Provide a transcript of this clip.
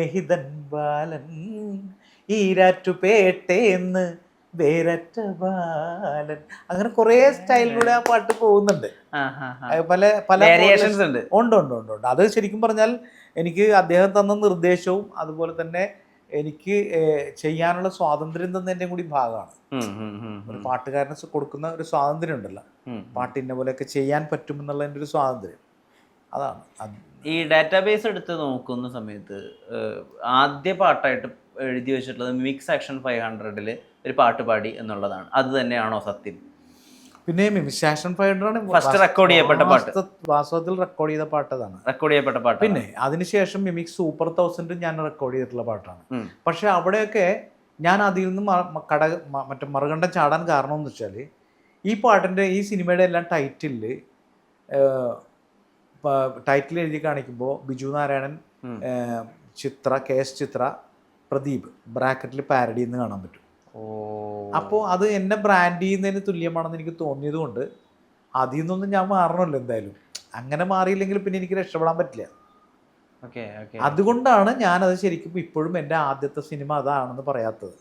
സ്നേഹിതൻ ബാലൻ ഈരാറ്റുപേട്ടേന്ന് വേരറ്റ ബാലൻ. അങ്ങനെ കുറേ സ്റ്റൈലിലൂടെ ആ പാട്ട് പോകുന്നുണ്ട്. പല പല വേരിയേഷൻസ് ഉണ്ട്. ഉണ്ട് ഉണ്ട് ഉണ്ട് ഉണ്ട്. അത് ശരിക്കും പറഞ്ഞാൽ എനിക്ക് അദ്ദേഹം തന്ന നിർദ്ദേശവും അതുപോലെ തന്നെ എനിക്ക് ചെയ്യാനുള്ള സ്വാതന്ത്ര്യം തന്നതിന്റെ കൂടി ഭാഗമാണ്. ഒരു പാട്ടുകാരനെ കൊടുക്കുന്ന ഒരു സ്വാതന്ത്ര്യം ഉണ്ടല്ലോ. പാട്ടിന്റെ പോലെയൊക്കെ ചെയ്യാൻ പറ്റുമെന്നുള്ളതിന്റെ ഒരു സ്വാതന്ത്ര്യം. അതാണ്. ഈ ഡാറ്റാബേസ് എടുത്ത് നോക്കുന്ന സമയത്ത് ആദ്യ പാട്ടായിട്ട് എഴുതി വെച്ചിട്ടുള്ളത് മിക്സ് ആക്ഷൻ ഫൈവ് ഹൺഡ്രഡിൽ ഒരു പാട്ട് പാടി എന്നുള്ളതാണ്. അത് തന്നെയാണോ സത്യം? പിന്നെ section five hundred first record ചെയ്യപ്പെട്ട പാട്ട്. വാസ്തവത്തിൽ റെക്കോർഡ് ചെയ്ത പാട്ട് അതാണ് റെക്കോർഡ് ചെയ്യപ്പെട്ട പാട്ട് പിന്നെ അതിനുശേഷം മിമിക് സൂപ്പർ തൗസൻഡ് ഞാൻ റെക്കോർഡ് ചെയ്തിട്ടുള്ള പാട്ടാണ്. പക്ഷെ അവിടെയൊക്കെ ഞാൻ അതിൽ നിന്ന് കട മറ്റേ മറുകണ്ഠം ചാടാൻ കാരണം എന്ന് വെച്ചാൽ ഈ പാട്ടിന്റെ ഈ സിനിമയുടെ എല്ലാം ടൈറ്റിലിൽ ടൈറ്റിൽ എഴുതി കാണിക്കുമ്പോൾ ബിജു നാരായണൻ ചിത്ര കെ എസ് ചിത്ര പ്രദീപ് ബ്രാക്കറ്റിൽ പാരഡി എന്ന് കാണാൻ പറ്റും. ഓ. അപ്പോൾ അത് എന്നെ ബ്രാൻഡ് ചെയ്യുന്നതിന് തുല്യമാണെന്ന് എനിക്ക് തോന്നിയത് കൊണ്ട് അതിൽ നിന്നൊന്നും ഞാൻ മാറണമല്ലോ എന്തായാലും. അങ്ങനെ മാറിയില്ലെങ്കിൽ പിന്നെ എനിക്ക് രക്ഷപ്പെടാൻ പറ്റില്ല. Okay okay. അതുകൊണ്ടാണ് ഞാനത് ശരിക്കും ഇപ്പോഴും എന്റെ ആദ്യത്തെ സിനിമ അതാണെന്ന് പറയാത്തത്.